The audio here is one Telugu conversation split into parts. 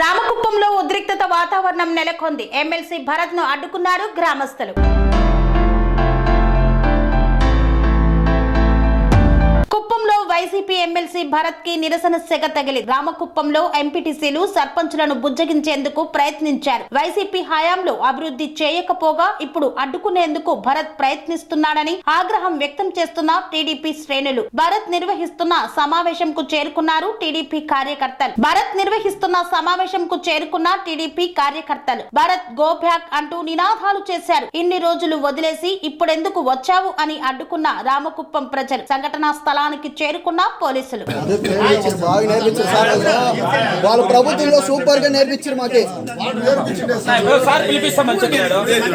రామకుప్పంలో ఉద్రిక్తత వాతావరణం నెలకొంది. ఎమ్మెల్సీ భరత్ను అడ్డుకున్నారు గ్రామస్తులు. కుప్పంలో వైసీపీ ఎమ్మెల్సీ భరత్కి నిరసన సెగ తగిలి రామకుప్పంలో ఎంపీటీసీలు సర్పంచులను బుజ్జగించేందుకు ప్రయత్నించారు. వైసీపీ హయాంలో అభివృద్ధి చేయకపోగా ఇప్పుడు అడ్డుకునేందుకు భరత్ ప్రయత్నిస్తున్నాడని ఆగ్రహం వ్యక్తం చేస్తున్న టీడీపీ శ్రేణులు. భరత్ నిర్వహిస్తున్న సమావేశంకు చేరుకున్నారు టీడీపీ కార్యకర్తలు. భరత్ నిర్వహిస్తున్న సమావేశంకు చేరుకున్న టీడీపీ కార్యకర్తలు. భరత్ గో బ్యాక్ అంటూ నినాదాలు చేశారు. ఇన్ని రోజులు వదిలేసి ఇప్పుడెందుకు వచ్చావు అని అడ్డుకున్న రామకుప్పం ప్రజలు. సంఘటనా స్థలానికి చేరుకున్న పోలీసులు. నేర్పించారు సార్ వాళ్ళు. ప్రభుత్వంలో సూపర్గా నేర్పించారు మాకి. సార్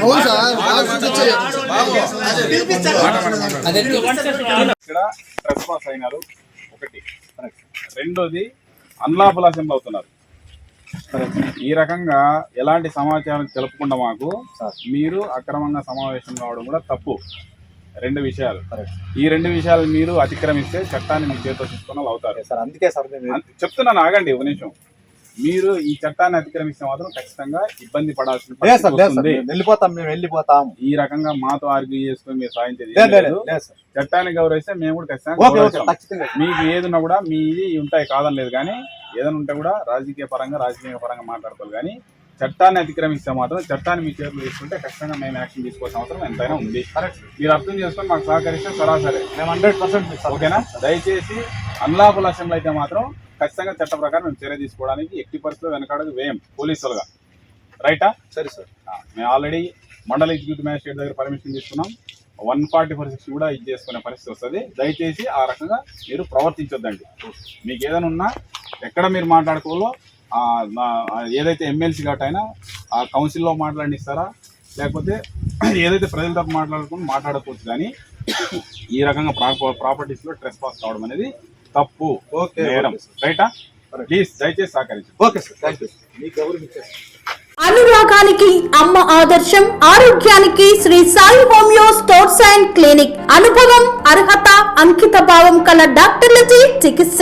అవును పాస్ అయినారు ఒకటి. రెండోది అన్లాఫుల్ అసెంబ్లీ అవుతున్నారు. ఈ రకంగా ఎలాంటి సమాచారం తెలుపకుండా మాకు మీరు అక్రమంగా సమావేశం కావడం కూడా తప్పు. రెండు విషయాలు. ఈ రెండు విషయాలు మీరు అతిక్రమిస్తే చట్టాన్ని మీ చేతితో తీసుకున్న అవుతారు. సార్ అందుకే సార్ చెప్తున్నాను ఆగండి ఒక నిమిషం. మీరు ఈ చట్టాన్ని అతిక్రమిస్తే మాత్రం ఖచ్చితంగా ఇబ్బంది. మేము వెళ్ళిపోతాం మేము వెళ్ళిపోతాం. ఈ రకంగా మాతో ఆర్గ్యూ చేసుకొని మీరు సాధించేది చట్టాన్ని గౌరవిస్తే మేము కూడా. ఖచ్చితంగా మీకు ఏదున్నా కూడా మీ ఇది ఉంటాయి కాదని లేదు కానీ ఏదైనా ఉంటే కూడా రాజకీయ పరంగా రాజకీయ పరంగా మాట్లాడతారు కానీ చట్టాన్ని అతిక్రమిస్తే మాత్రం చట్టాన్ని మీ చేతులు తీసుకుంటే ఖచ్చితంగా మేము యాక్షన్ తీసుకోవాల్సిన అవసరం ఎంతైనా ఉంది. మీరు అర్థం చేసుకొని మాకు సహకరిస్తే సరాసరి. మేము హండ్రెడ్ పర్సెంట్ ఓకేనా? దయచేసి అన్లాఫుల్ అసెంబ్లీ అయితే మాత్రం ఖచ్చితంగా చట్ట ప్రకారం మేము చర్య తీసుకోవడానికి ఎట్టి పరిస్థితుల్లో వెనకాడదు వేయం. పోలీసులుగా రైటా? సరే సార్. మేము ఆల్రెడీ మండల ఎగ్జిక్యూటివ్ మ్యాజిస్ట్రేట్ దగ్గర పర్మిషన్ తీసుకున్నాం. వన్ ఫార్టీ ఫోర్ సిక్స్ కూడా ఇది చేసుకునే పరిస్థితి వస్తుంది. దయచేసి ఆ రకంగా మీరు ప్రవర్తించొద్దండి. మీకు ఏదైనా ఉన్నా ఎక్కడ మీరు మాట్లాడుకోవాలో ఏదైతే ఎమ్మెల్సీ గట్టైనా ఆ కౌన్సిల్లో మాట్లాడిస్తారా? లేకపోతే ఏదైతే ప్రజల తరపు మాట్లాడుకుని మాట్లాడుకోవచ్చు కానీ ఈ రకంగా ప్రాపర్టీస్లో ట్రెస్ పాస్ కావడం అనేది తప్పు. Okay, sir. రైటా? ప్లీజ్ దయచేసి సహకరించండి. ఓకే సార్ థ్యాంక్ యూ మీ గౌరవం అనురాగానికి అమ్మ ఆదర్శం ఆరోగ్యానికి Sri Sai homeo stores and clinic. అనుభవం అర్హత అంకిత భావం కల డాక్టర్లచే చికిత్స.